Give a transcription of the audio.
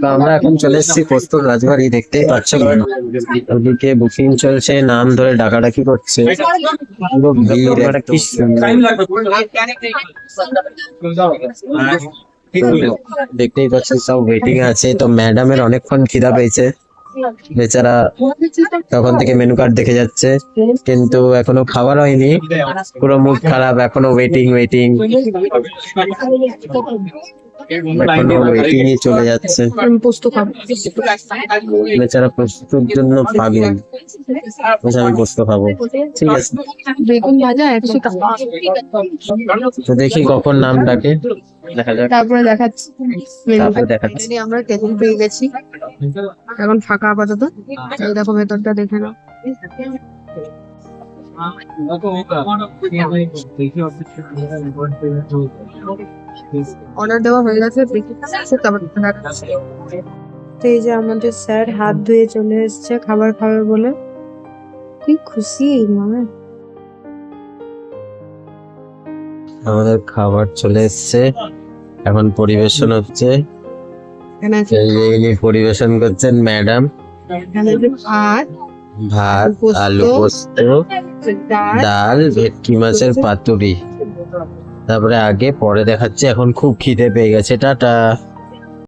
তো আমরা এখন চলে এসেছি পোস্ত রাজবাড়ি দেখতেই পাচ্ছ ওদিকে বুকিং চলছে নাম ধরে ডাকাডাকি করছে। দেখতেই পাচ্ছেন সব ওয়েটিং আছে। তো ম্যাডামের অনেকক্ষণ খিদা পেয়েছে। বেচারা তখন থেকে মেনু কার্ড দেখে যাচ্ছে। কিন্তু এখনও খাবার হয়নি। পুরো মুড খারাপ এখনও ওয়েটিং ওয়েটিং এখনও চলে যাচ্ছে। বেচারা প্রস্তুতির জন্য পাগল আমি পোস্ত খাব। ঠিক আছে। বেগুন ভাজা একশো টাকা। তো দেখি কখন নাম ডাকে তারপরে দেখাচ্ছি। আমরা টেবিল পেয়ে গেছি। এখন ফাঁকা আপাতত। এই দেখো ভেতরটা দেখে নাও। অর্ডার দেওয়া হয়ে গেছে তো এই যে আমাদের স্যার হাত ধুয়ে চলে এসেছে খাবার খাবে বলে। কি খুশি মানে আমাদের খাবার চলে এসেছে। এখন পরিবেশন হচ্ছে। পরিবেশন করছেন ম্যাডাম। ভাত ভাত আলু পোস্ত। ডাল ভেটকি মাছের পাতুরি। তারপরে আগে পরে দেখাচ্ছে এখন খুব খিদে পেয়ে গেছে। টাটা।